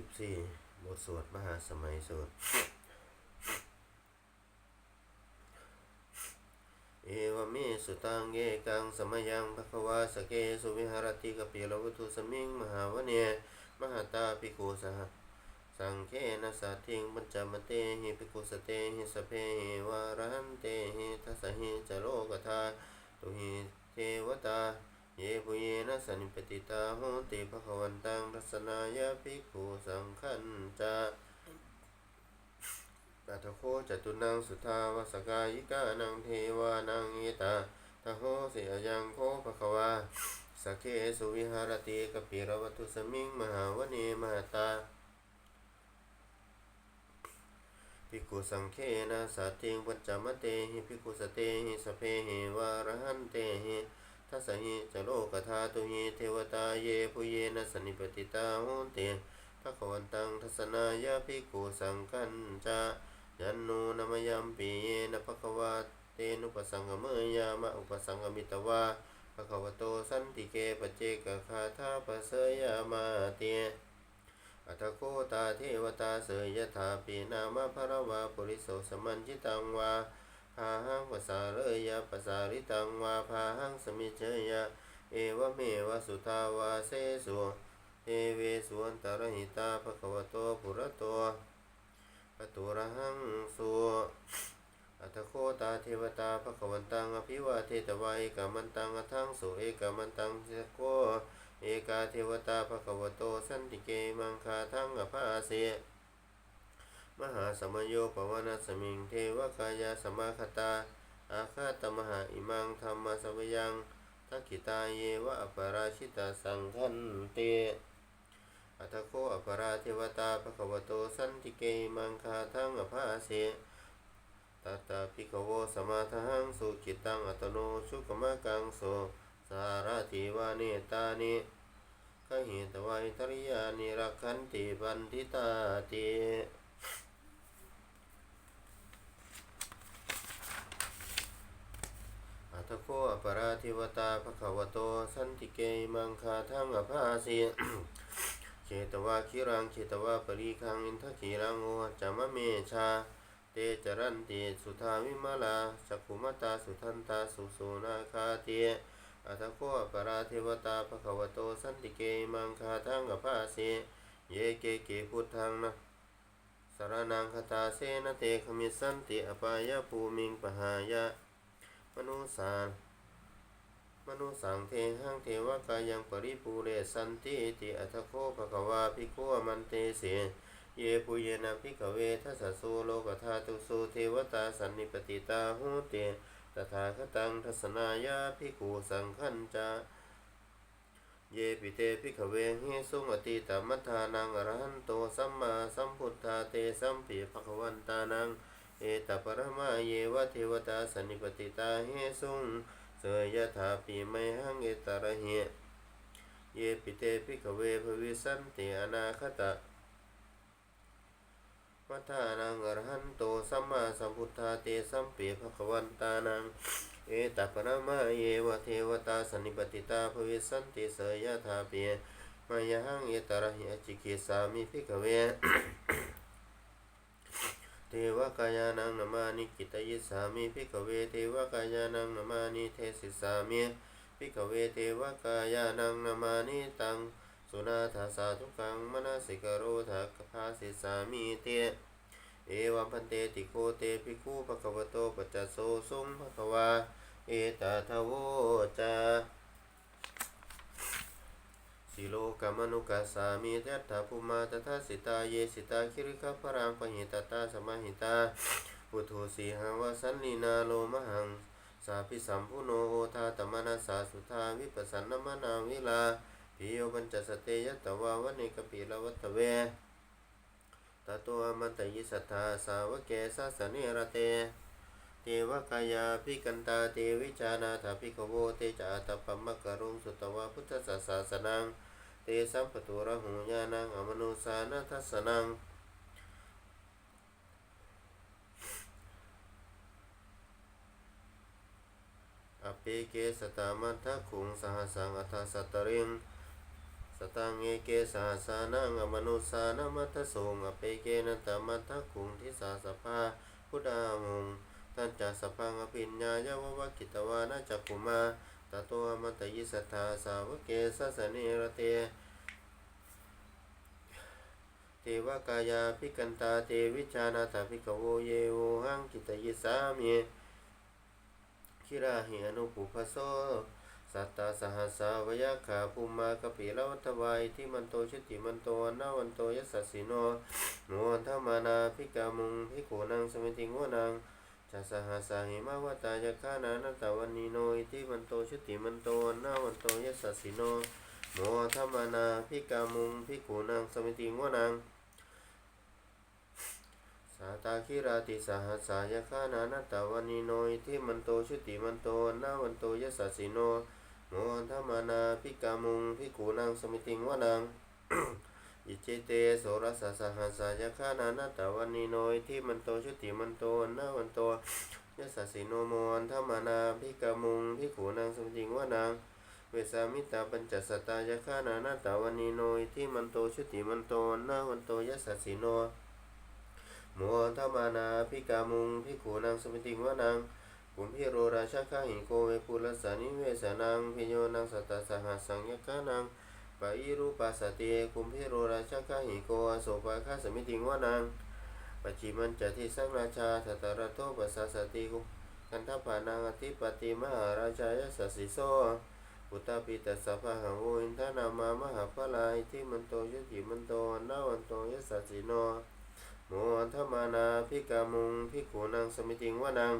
สิบสี่บทสวดมหาสมัยสวดเอวเมสุตังเยกังสมยังภควาสเกสุวิหารติกปิลวัตุสมิงมหาวเนมหาตาภิกขุสหสังเคนะสัตถิงปัญจมเตหิภิกขุสเตหิสเพหิวารันเตหิทัสสหิจโลกธาตุหิเทวตา เยปุเยนะสันนิปติตาโหติภคะวันตังทัศนายาภิกขุสังขันจะตัทโคจตุนังสุทาวสกายิกานังเทวานังเอตาทโหสียยังโคภคะวาสเคสุวิหารติกปิรวัตุสมิงมหาวเนมหาตาภิกขุสังเคนะสัตถิงปัจจมเตหิภิกขุสเตหิสเพหิวารหันเตหิ ทัสหิจโลกธาตุหิเทวตาเยปุเยนะสนนิปติตาโหนเตภะคะวันตังทัสนายาภิกขุสังคัญจายันโนนมยัมปีเยนะภะควะเตนุปสังกเมยามะอุปสังกมิตวาภะควะโตสันติเกปเจกคาถาปเสยามาเตอัตโคตาเทวตาเสยยถาปีนามะภระวาปุริโสสมันจิตังวาาหังภาษาเลยยะภาษาริตังวาพาหังสมิเชยะเอวเมวสุทาวาเสสุเอเวสุนตรหิตาภควโตปุระโตปตุระหังสุอัตโคตาเทวตาภควันตังอภิวาเทตวาเอกามันตังอทังสุเอกามันตังเสโกเอกาเทวตาภควโตสันติเกมังคาทังอภาเส มหาสมโยปวนาสมิงเทวกายาสมาคตา อาคาตมหาอิมังธรรมสวยังทักขิตาเยวะอปราชิตาสังคันเตอัตโคอปราเทวตาภควโตสันติเกมังคาทังอภาเสตัตตาภิกขโวสมาทังสุขิตังอัตโนชุกมะกังโสสารติวานิตานิขหิตวายตริยานิรักขันติบันทิตาติ อัตโคอปราธิวตาภควโต สันติเกมังคาทังอภาสีเขตวาคิรังเขตวาปริคังอินทขีรังโอจามะเมชา เตจรันติสุทาวิมาลาสักุมตาสุทันตาสุสุนาคาเตอัตโคอปราเทวตาภควโต สันติเกมังคาทังอภาเสเยเกเกพุทธังนะสารนังคตาเสนเตขมิสันติอปายภูมิงปหายะ นุสานมนุสังเทหังเทวกายังปริปูเรสันติติอัตโคภควาภิกขุมันเตเสเยปุเยนะภิกขเวทัสสะโลกธาตุสุเทวตาสันนิปติตาหูเตตถาคตังทัศนายาภิกขุสังขันจาเยปิเตภิกขเวหิสุงอติตมัฏฐานังอรหันโตสัมมาสัมพุทธาเตสัมปิภควันตานัง เอตปรมาเยวเทวตาสันิปติตาเหสุงเสยยถาปีไมหังเอตระเหเยปิเตภิกเวภวิสันติอนาคตะมัทานังอรหันโตสัมมาสัมพุทธาเตสัมปีภควันตานัง เอตัปนะมาเยวเทวตาสันิปติตาภวิสันติเสยยะธาปียมายหังเอตระเหจิกิสามิภิกเว เทวกายานังนามานิกิตยิสามิภิกเวเทวกายานังนามานิเทศิสามิภิกเวเทวกายานังนามานิตังสุนาทาสาทุกังมนาสิกโรทากภาสิสามิเตเอวัมพันเตติโคเตภิกขุภควโตปัจจโสสุงภควาเอตาทโวจา สิโลกามนุกัสสามิเตถาภูมาตถาสิตาเยสิตาคิริคพรังปหิตตาสมาหิตาปุถุสีหังวสันลีนาโลมหังสาพิสัมพุโนโอทาตมนาสาสุทาวิปัสสนมนาวิลาปิโยปัญจสเตยตวาวเนกปิลวัตเวตตัวมันตยิสัทธาสาวกเกสสเนระเตเทวกายาภิกันตาเทวิจานาถาภิกขโวเตจาตปมมะกรุงสุตวะพุทธศาสนัง สัมปตุระหุญานังอมนุสานาทัสนังอเปเกสตามัทธคุงสหสังอัทธสัตตริงสตังเอเกสาสานังอมนุสานามัตโสงอเปเกนะตมัตถคุงทิสาสภาพุทธาหงตันจัสสพังอภิญญายาววกิตวานาจักขุมาตโตอมตยิสัทธาสาวกเกสสเนรเต เทวกายาภิกันตาเทวิชานาถาภิกโวเยโวหังกิตยิสามิคิราหิอนุปุพโสสัตตาสหัสสาวยาขาภูมากปิลวัตวายที่มันโตชิติมันโตนาวันโตยัสสสสิโนโนธรรมานาภิกามุงภิกขุนังสมิติงวนังจัสหัสสาหิมาวตายาคานานัตตวันนีโนอิทิมันโตชิติมันโตนาวันโตยัสสสสิโนโมธรรมานาภิกามุงภิกขุนังสมิติงวนัง สาตาคิราติสหัสายคานานัตตาวันนีโนอิทิมันโตชุติมันโตนาวันโตยสสสสิโนโมธรรมานาภิกามุงภิกขุนังสมิติงวนังอิเจเตโสรสสหัสายคานานัตตาวันนีโนอิทิมันโตชุติมันโตนาวันโตยสสสสิโนโมธรรมานาภิกามุงภิกขุนังสมิติงวนังเวสามิตาปัญจสตายคานานาตาวันนีโนอิทิมันโตชุติมันโตนาวันโตยสสสสิโน โมทมานาพิกามุงพิขูนางสมิติงวนังกุมพิโรราชาคาหิโกเวปุลสานิเวสานังพิโยนังสัตตสหัสังยกานังปะอิรูปัสสติกุมพิโรราชาคาหิโกอโสภาคาสมิติงวนังปัจจิมันจติสังราชาสัตตระโตปัสสสติกุกันทปานังอธิปติมหาราชายสัสสิโสปุตตาปิตัสสะพะหังโวอินทนามามหาพลายที่มันโตยุติมันโตนาวันโตยัสสิโน โมธรรมานาภิกามุงภิกขุนังสมิติงวนัง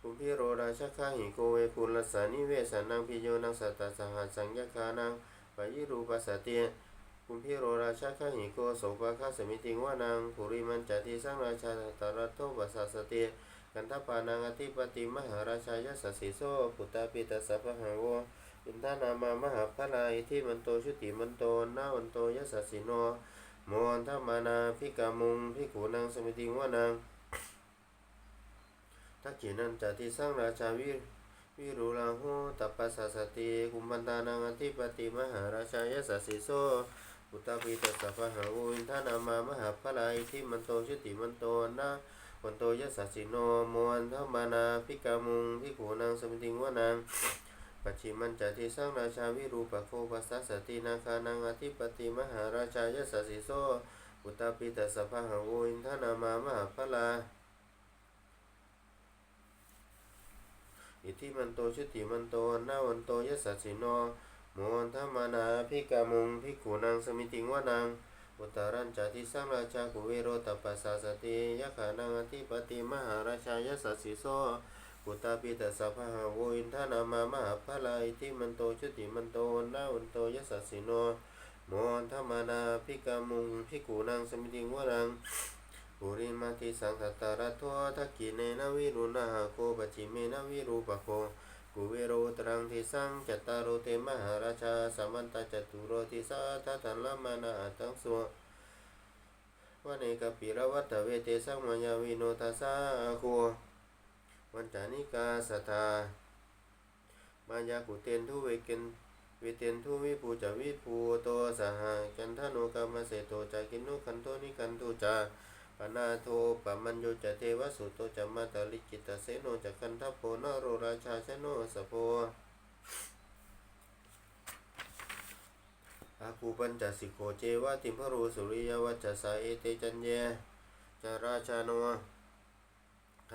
ปุพิโรราชคาหิโกเวปุลสานิเวสานังพิโยนังสัตตสหัสสังยคานังปยิรูปัสสติปุพิโรราชคาหิโกโสภาคาสมิติงวนังปุริมันจติสังราชาตรัตโตปัสสสติกันทปานังอธิปติมหาราชายสัสสิโสปุตตาปิตัสสะพะหัวอินทานามามหาพลายที่มันโตชุติมันโตนาวันโตยัสสิโน มอันธมานาพิกามุงพิขูนางสมิติงวานางทักขินันจติสังราชาวิวิรุลาโหตัปปัสสสติกุมพันตานังอธิปติมหาราชายสัสสิโสอุตตปิตัสสะพหาวุอินทานามามหาพลายที่มันโตชุติมันโตนะวันโตยัสสิโนมอันธมานาพิกามุงพิขูนางสมิติงวานาง ปัจฉิมันจติสังราชาวิรูปโคปัสสสตินาคานังอธิปติมหาราชายสัสสิโสอุตตปิตัสสะหังโวอินทนามามหาพลาอิทิมันโตชุติมันโตนาวันโตยัสสสิโนโมอันธมานาภิกามุงภิกขุนังสมิติงวานังอุตารัญจติสังราชากุเวโรตปัสสสติยะขานังอธิปติมหาราชายสัสสิโส ปุตตาปิตัสสะพะหาโวอินทานามามหาพลายที่มันโตชุติมันโตนาวันโตยัสสิโนโมอันธมนาภิกามุงภิกขุนังสมิติงวรังปุริมาติสังสัตตารัตโททักกิเนนวิรุณหะโคปจิเมนวิรูปโคกุเวโรตรังทิสังจัตตารโรเตมหาราชาสัมมันตาจตุโรติสาทัตันละมานาตังสวะวะเนกปิรวัตตเวเตสังมายาวิโนทัสสะโค วันจานิกาสทามายากุเตนทุเวเกนเวเตนทุวิภูจวิภูโตสหกันทโนกรรมเสโตจากินุคันโทนิกันตุจาปนาโทปมัญโยจะเทวสุโตจะมาตาลิกิตเสโนจะคันทโพนโรราชาชโนสโพอาคูปัญจสิโกเจวะติมพรูสุริยวัจจสาเอเตจันเยจาราชาโน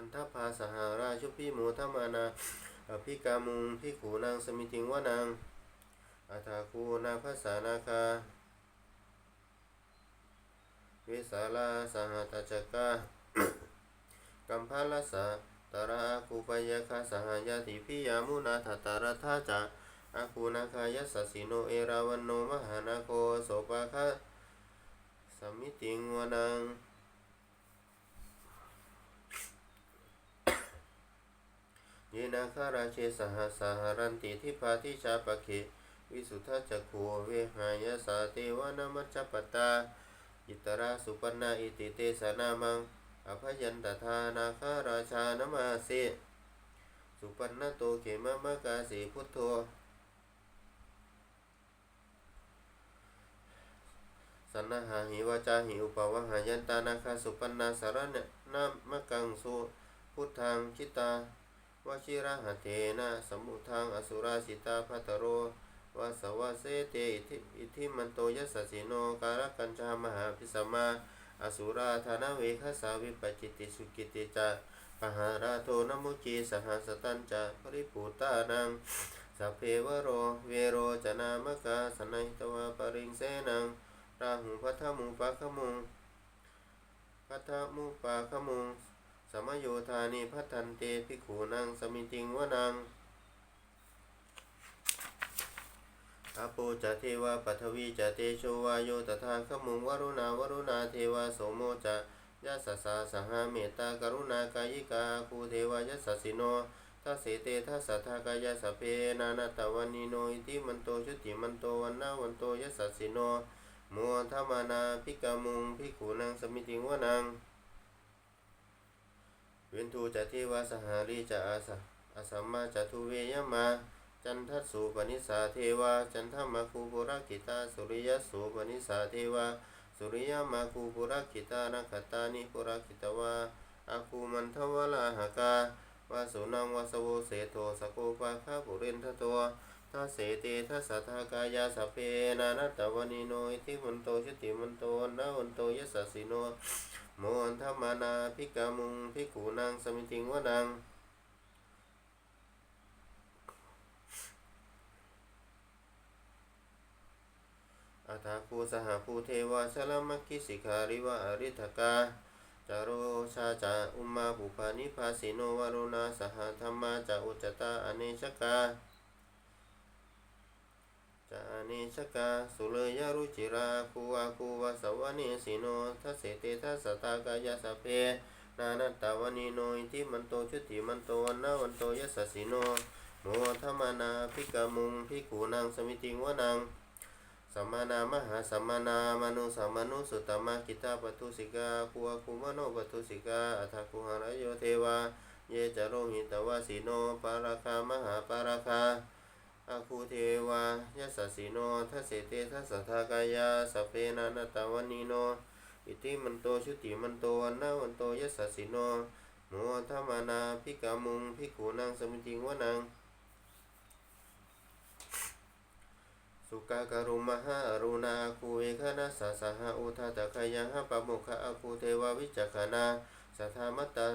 คันทภาสหาราชุพิโมทมานาอภิกามุงพิขูนางสมิติงวานางอาทาคูนาภาษานาคาวิสาลาสหตจกากัมพาลสะตระอาคูปยคาสหายาติพิยามุนาทตารทาจาอาคูนาคายัสสสิโนเอราวันโนมหานาโคโสปาคะสมิติงวานาง ยนาคาราเชสหสหรันติทิพาทิชาปะเขวิสุทธจักขูเวหายสาเทวนามัจจปตาอิตราสุปนนาอิติเตสนามังอภยันตทานาคาราชานมาเสสุปันนโตเขมะมะกาสีพุทโธตันนาหาหิวาจาหิอุปวหายันตานาคาสุปันนาสารเนนามะกังสุพุทธังคิตา วชิระหะเทนะสมุทังอสุราสิตาภัตโรวาสวาเสเตอิทิอิทิมันโตยัสสิโนการกัญชามหาพิสมาอสุราธนเวคสาวิปจิติสุกิติจาปหาราโทนมุจีสหสตัญจะปริปูตานังสัพเพวโรเวโรจนามกาสนัยตวาปริงเสนังราหุพัทธมุปะขมุงพัทธมุปะขมุง สมโยธานิพัทันเตภิขุนังสมิติงวนังอาโปจะเทวาปัทวีจะเตโชวาโยตถาคมุงวรุณาวรุณาเทวาโสโมจะยะสสสสหเมตตากรุณากายิกาคูเทวายสสสิโนทัสเสเตทัสสะทากายสสเพนานาตวันิโนอิติมันโตชุติมันโตวันนาวันโตยสสสิโนมัวธรรมานาภิกามุงภิกขุนังสมิติงวนัง วนทูจะเทวาสหารีจะอาสะอาสัมมาจะทุเวยมา จันทัสสุปนิสาเทวา จันทมาคูปุรกิตาสุริยสุปนิสาเทวา สุริยมาคูปุรกิตานักขตานิปุรกิตวาอาคูมันทวลาหกาวาสุนังวาสโวเสโทสโกปาคาปุเรนทตัวทัสเสเตทัสสะทากายาสเพนานัตตวนิโนอิทิมันโตชุติมันโตนาวันโตยสสสิโน โมอันธรรมานาภิกามุงภิกขุนางสมิติงวนังอัฏฐาคูสหภูเทวาชลมัคคิสิการิวะอริทกาจารุชาจาอุมาบุปานิภาสิโนวารุณาสหธรรมาจาอุจจตาอเนชกา จาอเนชกาสุเลยรุจิราคูอาคูวาสวะเนสิโนทัสเสเตทัสสตากายาสเพนานัตตาวนีโนอิทิมันโตชุติมันโตวันนาวันโตยสสิโนโมธรรมานาภิกามุงภิกขุนางสมิติงวนังสัมมานามหาสัมมานามนุสัมมนุสุตตมะกิตาปทุสิกาภูอาคุมโนปทุสิกาอัฏฐคุหารโยเทวา เยจาโรหิตวาสีโนปาราคามหาปาราคา อาคูเทวายัสสสิโนทัสเสเตทัสสทากายาสเพนานตาวนีโน อิติมันโตชุติมันโตวันนาวันโตยัสสสิโนโมธรรมานาภิกามุงภิกขุนางสมิติงวนังสุกาการุมหาอรุณาคูเอคณะสาสหอุทาตะขยังหปะโมคะอาคูเทววิจักขณาสัทธามัตตา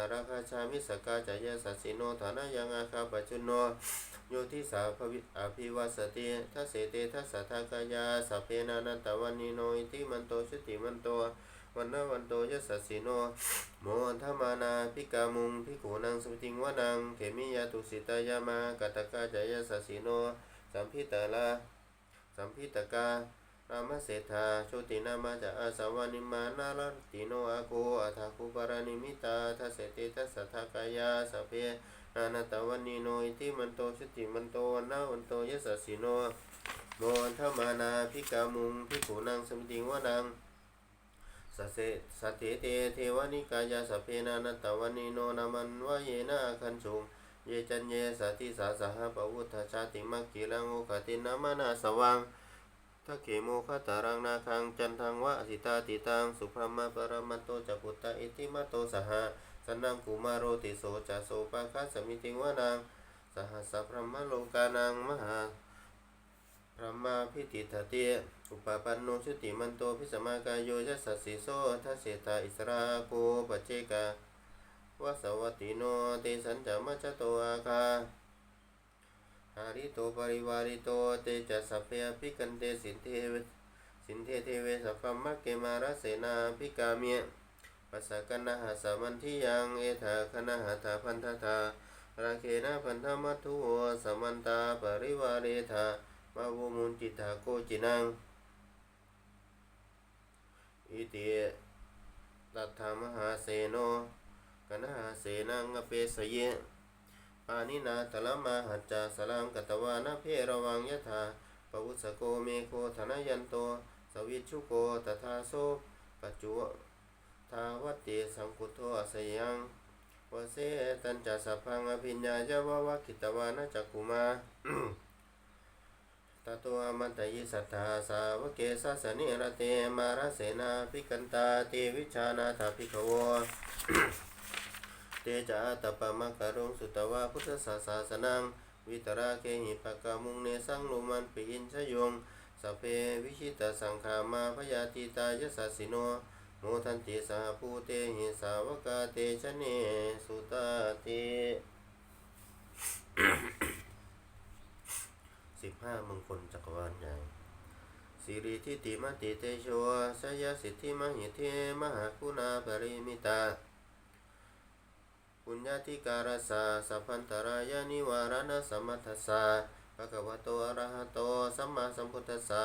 าราคาชามิสกาจายสัสสิโนฐานะยังอาคาปัจจุโนโยทิสาภวิอภิวาสติทัสเสเตทัสสะทากายาสัพเพนานันตวันนิโนอิติมันโตชุติมันโตวันนาวันโตยัสสสิโนโมอันธมานาภิกามุงภิกขุนังสุติงวนังเขมิยาตุสิตายามากตตกาจายสัสสิโนสัมพิตาลาสัมพิตกา รามเศรษฐาโชตินามาจะอาสาวานิมานาลติโนอาโกอัฏฐคุปารานิมิตาทัสเสติทัสสะทากายาสเพนานาตวันนีโนอิติมันโตชุติมันโตวันนาวันโตยสสสิโนโมอันธมานาภิกามุงภิกขุนังสมิติงวนังสเสสเตเตเทวานิกายาสเพนานาตวันนีโนนามันวะเยนะคันชุงเยจันเยสัติสาสหปวุฒชาติมักกิรังโอกตินามานาสวัง ทักเขโมคตารังนาคังจันทังวะสิตาติตังสุพรหมปรมัตโตจักุตตะอิติมัตโตสหะสนังกุมารโรติโสจะโสปะคะสมิติงวะนังสหัสสพรหมโลกานังมหาพระมาพิติทเตอุปปันโนชุติมันโตพิสมากายโยยัสสสิโสทัสเสตาอิสราโกปเจกาวสวัตติโนเตสัญจามัจจโตอาคา หาริโตปริวาริโตเตจะสัพเพอภิกันเตสินเทเวสินเทเทเวสัพพมักเกมาราเสนาภิกาเมียปัสสกนะหาสามันทิยังเอถาคณะหาถาพันธทาราเคนะพันธมัตถุโวสมันตาปริวาเรธามาวุมุนจิตาโกจินังอิติตัทธามหาเสโนกนะหาเสนังอเปสเย ปานินาตละมาหัจจาสลังกตวานาเพระวังยะถาปวุสโกเมโคธนยันโต สวิชุโกตถาโซปัจจุทาวัติสังคุโทอสยังวเสตัญจะสัพพังอภิญญายวะวะกิตวานะจักกุมาตตัวมันตยิสัทธาสาวกเกสสสนิรเตมาราเสนาภิกันตาเตวิชานาถาภิกขโว เตจาตปะมะกะรุงสุตวะพุทธศาสาสนัง วิตราเคหิปะกามุงเนสังลุมันปิอินชยงสเพวิชิตสังขามาพยาติตายสัสสิโนโมทันติสาภูเตหิสาวกาเตชะเนสุตาเตสิบห้ามงคลจักรวาลใหญ่สิริทิติมติเตโชสยสิทธิมหิเทมหาคุณาปริมิตา ปุญญาธิการสาสัพพันตรายานิวารณสัมมัทสสะภะคะวะโตอะระหะโตสัมมาสัมพุทธัสสะ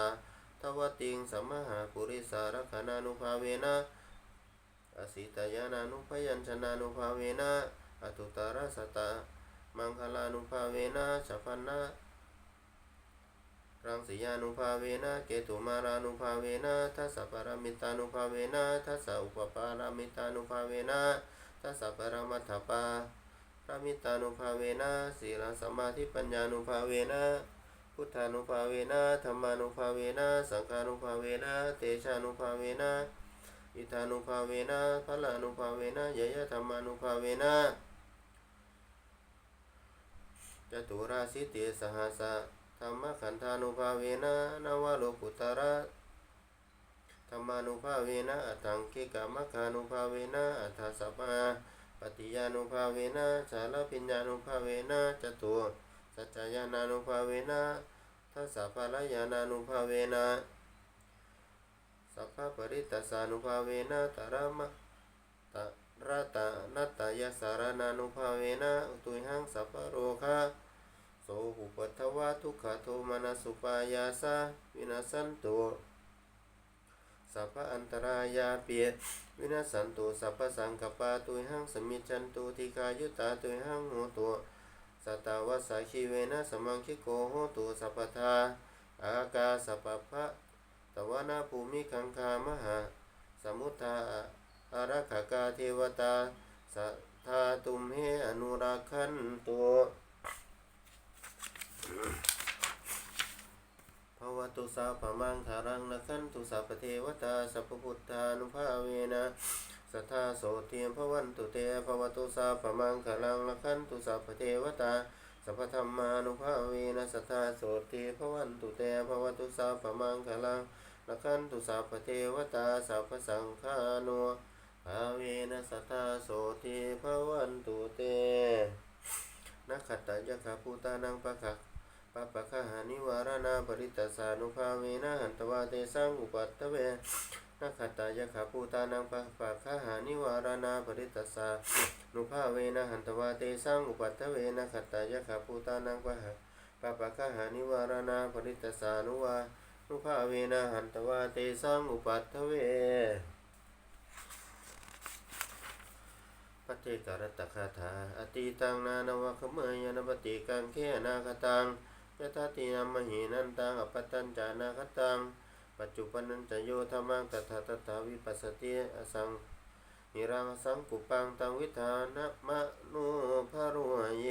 ทวติงสัมมาหาปุริสารคณานุภาเวนะอสิตายานานุพยัญชนะนุภาเวนะอตุตารสตะมังคลานุภาเวนะสัพพันนะรังสียานุภาเวนะเกตุมารานุภาเวนะทัสสะปรมิตานุภาเวนะทัสสะอุปปารามิตานุภาเวนะ ทัสสะปรมัตถปารามิตานุภาเวนะศีลสมาธิปัญญานุภาเวนะพุทธานุภาเวนะธรรมานุภาเวนะสังฆานุภาเวนะเตชานุภาเวนะอิทานุภาเวนะพลานุภาเวนะยยะธรรมานุภาเวนะจตุราสิเตสหัสสะธรรมขันธานุภาเวนะนวโลกุตระ ธรรมานุภาเวนะอัตถังคิกามคานุภาเวนะอัฏฐสัพมาปฏิยานุภาเวนะชาลปิญญานุภาเวนะจตุสัจจายานานุภาเวนะทัสสะภาลยานานุภาเวนะสัพพะปริตตสานุภาเวนะตรมะตะระตะนัตตยสารนานุภาเวนะอุตุยหังสัพพะโรคะโสหุปัทวะทุกขโทมนัสุปายาสาวินาสันตุ สัพพะอันตรายาเปียวินาสันตุสัพพะสังกปาตุยหังสมิจันตุทิกายุตาตุยหังโหตุสัตตวัสสาชีเวนะสมังคิโกโหตุสัพพทาอากาสัพพะตวนาภูมิคังคามหาสมุทธาอารักขากาเทวตาสัทธาตุมเหอนุรักขันตุ ภวตุสาพมังคารังนคันตุสัพเทวตาสัพพุทธานุภาเวนะสัทธาโสเทียมภวันตุเตภวตุสาพมังคารังนคันตุสัพเทวตาสัพพธรรมานุภาเวนะสัทธาโสเทีภวันตุเตภวตุสาพมังคารังนคันตุสัพเทวตาสัพพสังฆานุภาเวนะสัทธาโสทีภวันตุเตนักขัตตยะคาภูตานังปะคะ ปะปะคะหานิวารณาปริตตสานุภาเวนะหันตวาเตสังอุปัตตเวนะขตายะขาภูตานังปะปะคะหานิวารณาปริตตสานุภาเวนะหันตวาเตสังอุปัตตเวนะขตายะขาภูตานังปะปะปะคะหานิวารณาปริตตสานุวานุภาเวนะหันตวาเตสังอุปัตตเวปัจเจกรตคาถาอติตังนานวะขเมยานปฏิกังเขนาคตัง ยตาติยามหินันตังอปตัญจานาคตัง ปัจจุปนันจโยธรรมังตถาตถาวิปัสสติอสังนิรังสังกุปังตังวิธานะมะนุภารุเย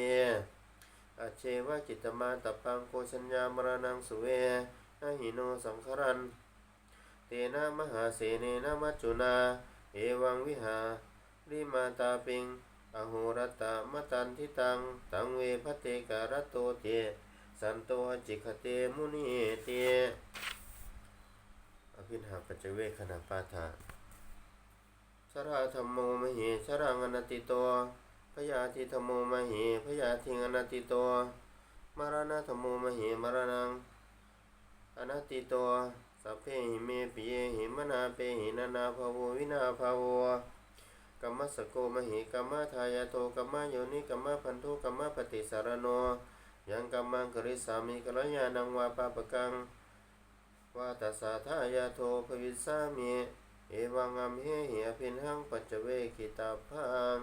อเชวะจิตตมาตปังโกชัญญามรณังสุเวนะหิโนสังครันเตนะมหาเสเนนะมัจจุนา เอวังวิหาริมาตาปิง อโหรตามตันทิตัง ตังเวพเตการตโตเต สันโตจิคเตมุนีเตอภินหาปัจเจเวคขณะปาฐาสราธรรมโมมเหชรังอนัตติโตพยาธิธรรมโมมเหพยาธิงอนัตติโตมรณะธรรมโมมเหมรณังอนัตติโตสัพเพหิเมปิเยหิมนาเปหินานาภาววินาภาวกัมมะสโกมหิกัมมะทายาโทกัมมะโยนิกัมมะพันธุกัมมะปฏิสารโน ยังกัมมังกริสามิกัลยานังวาปาปะกังวาตัสสะทายาโทภวิสามิเอวังอัมเหหิอภินหังปัจเจเวกิตาพัง